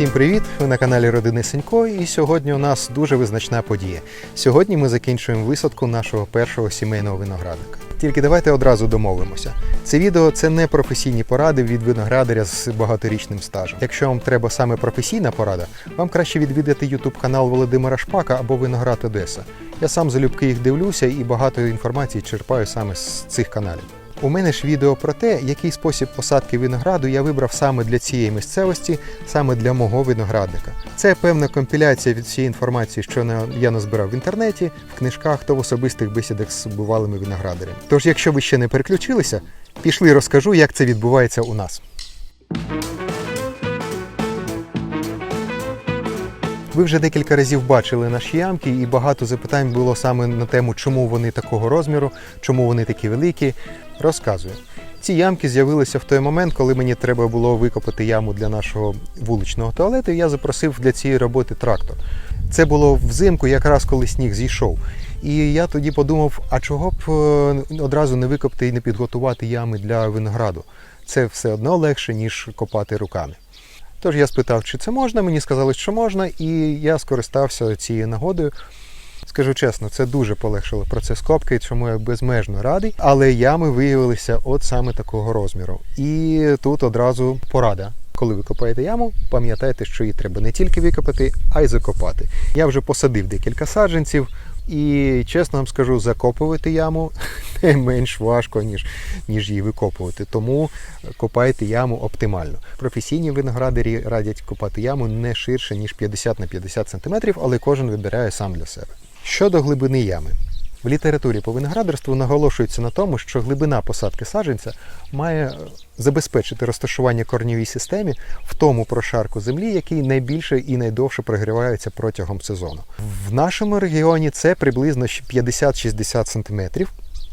Всім привіт! Ви на каналі Родини Сенько, і сьогодні у нас дуже визначна подія. Сьогодні ми закінчуємо висадку нашого першого сімейного виноградника. Тільки давайте одразу домовимося. Це відео це не професійні поради від виноградаря з багаторічним стажем. Якщо вам треба саме професійна порада, вам краще відвідати YouTube канал Володимира Шпака або Виноград Одеса. Я сам залюбки їх дивлюся і багато інформації черпаю саме з цих каналів. У мене ж відео про те, який спосіб посадки винограду я вибрав саме для цієї місцевості, саме для мого виноградника. Це певна компіляція від всієї інформації, що я назбирав в інтернеті, в книжках та в особистих бесідах з бувалими виноградарями. Тож, якщо ви ще не переключилися, пішли розкажу, як це відбувається у нас. Ви вже декілька разів бачили наші ямки, і багато запитань було саме на тему, чому вони такого розміру, чому вони такі великі. Розказую. Ці ямки з'явилися в той момент, коли мені треба було викопати яму для нашого вуличного туалету. і Я запросив для цієї роботи трактор. Це було взимку, якраз коли сніг зійшов. І я тоді подумав: а чого б е, одразу не викопати і не підготувати ями для винограду? Це все одно легше, ніж копати руками. Тож я спитав, чи це можна. Мені сказали, що можна, і я скористався цією нагодою. Скажу чесно, це дуже полегшило процес копки, чому я безмежно радий. Але ями виявилися от саме такого розміру. І тут одразу порада. Коли ви копаєте яму, пам'ятайте, що її треба не тільки викопати, а й закопати. Я вже посадив декілька саджанців, і чесно вам скажу, закопувати яму не менш важко, ніж, ніж її викопувати. Тому копайте яму оптимально. Професійні виноградарі радять копати яму не ширше, ніж 50 на 50 см, але кожен вибирає сам для себе. Щодо глибини ями. В літературі по виноградарству наголошується на тому, що глибина посадки саджанця має е, забезпечити розташування корнівій системі в тому прошарку землі, який найбільше і найдовше прогрівається протягом сезону. В нашому регіоні це приблизно 50-60 см.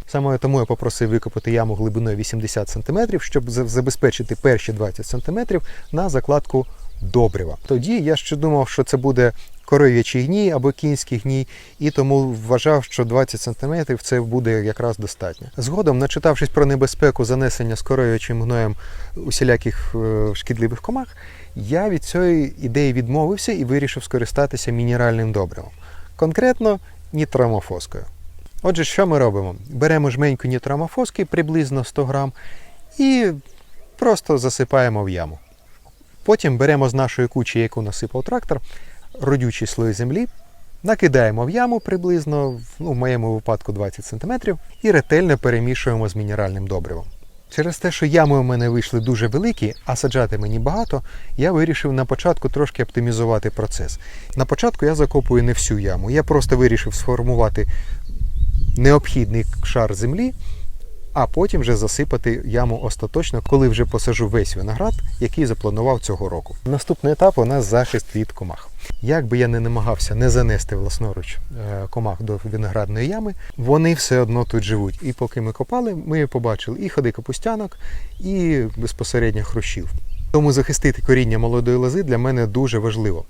Саме тому я попросив викопати яму глибиною 80 см, щоб забезпечити перші 20 см на закладку добрива. Тоді я ще думав, що це буде коров'ячий гній або кінський гній, і тому вважав, що 20 см це буде якраз достатньо. Згодом, начитавшись про небезпеку занесення з коров'ячим гноєм усіляких е, шкідливих комах, я від цієї ідеї відмовився і вирішив скористатися мінеральним добривом. Конкретно нітрамофоскою. Отже, що ми робимо? Беремо жменьку нітрамофоски, приблизно 100 грам, і просто засипаємо в яму. Потім беремо з нашої кучі, яку насипав трактор, родючі слої землі, накидаємо в яму приблизно, ну, в моєму випадку 20 см, і ретельно перемішуємо з мінеральним добривом. Через те, що ями у мене вийшли дуже великі, а саджати мені багато, я вирішив на початку трошки оптимізувати процес. На початку я закопую не всю яму, я просто вирішив сформувати необхідний шар землі, а потім вже засипати яму остаточно, коли вже посажу весь виноград, який запланував цього року. Наступний етап у нас захист від комах. Як би я не намагався не занести власноруч е, комах до виноградної ями, вони все одно тут живуть. І поки ми копали, ми побачили і ходи капустянок, і безпосередньо хрущів. Тому захистити коріння молодої лози для мене дуже важливо.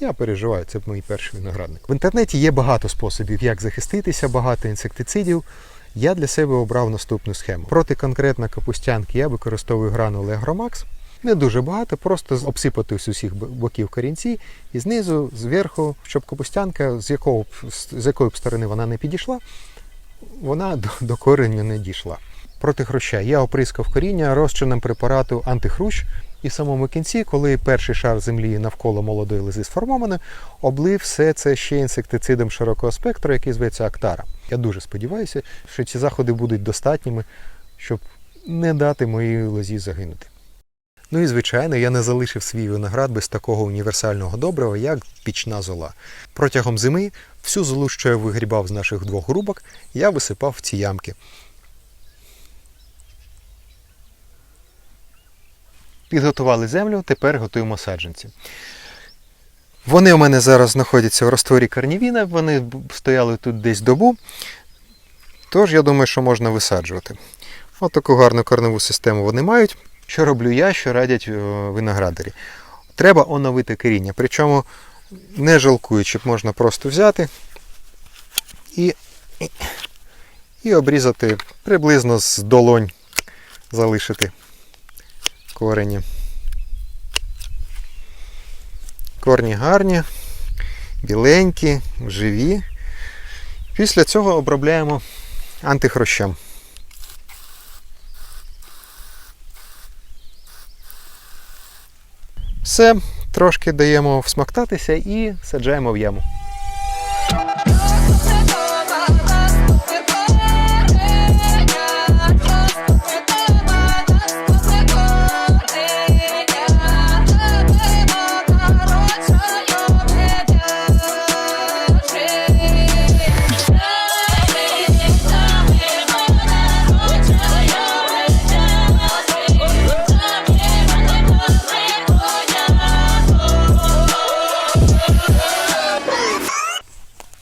Я переживаю, це мій перший виноградник. В інтернеті є багато способів, як захиститися, багато інсектицидів. Я для себе обрав наступну схему. Проти конкретно капустянки я використовую гранули Агромакс. Не дуже багато, просто обсипати з усіх боків корінці і знизу, зверху, щоб капустянка, з якого з якої б сторони вона не підійшла, вона до, до кореню не дійшла. Проти хруща я оприскав коріння розчином препарату антихрущ. І в самому кінці, коли перший шар землі навколо молодої лози сформовано, облив все це ще інсектицидом широкого спектру, який зветься Актара. Я дуже сподіваюся, що ці заходи будуть достатніми, щоб не дати моїй лозі загинути. Ну і звичайно, я не залишив свій виноград без такого універсального добрива, як пічна зола. Протягом зими всю золу, що я вигрібав з наших двох грубок, я висипав в ці ямки. Підготували землю, тепер готуємо саджанці. Вони у мене зараз знаходяться в ростворі карнівіна, вони стояли тут десь добу. Тож я думаю, що можна висаджувати. От таку гарну корневу систему вони мають. Що роблю я, що радять е, виноградарі? Треба оновити коріння. Причому не жалкуючи, можна просто взяти і, і обрізати приблизно з долонь залишити корені. Корні гарні, біленькі, живі. Після цього обробляємо антихрощем. Все, трошки даємо всмоктатися і саджаємо в яму.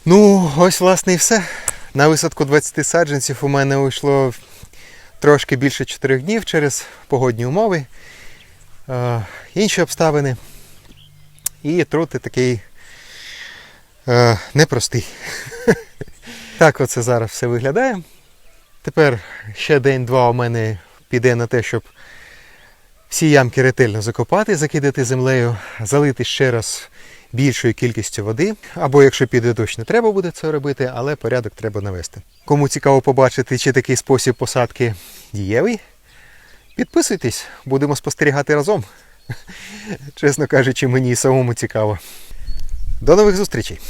Ну, ось власне і все. На висадку 20 саджанців у мене уйшло трошки більше 4 днів через погодні умови, е, інші обставини. І труд такий е, непростий. так оце зараз все виглядає. Тепер ще день-два у мене піде на те, щоб всі ямки ретельно закопати, закидати землею, залити ще раз більшою кількістю води. Або якщо піде дощ, не треба буде це робити, але порядок треба навести. Кому цікаво побачити, чи такий спосіб посадки дієвий, підписуйтесь, будемо спостерігати разом. Чесно кажучи, мені і самому цікаво. До нових зустрічей!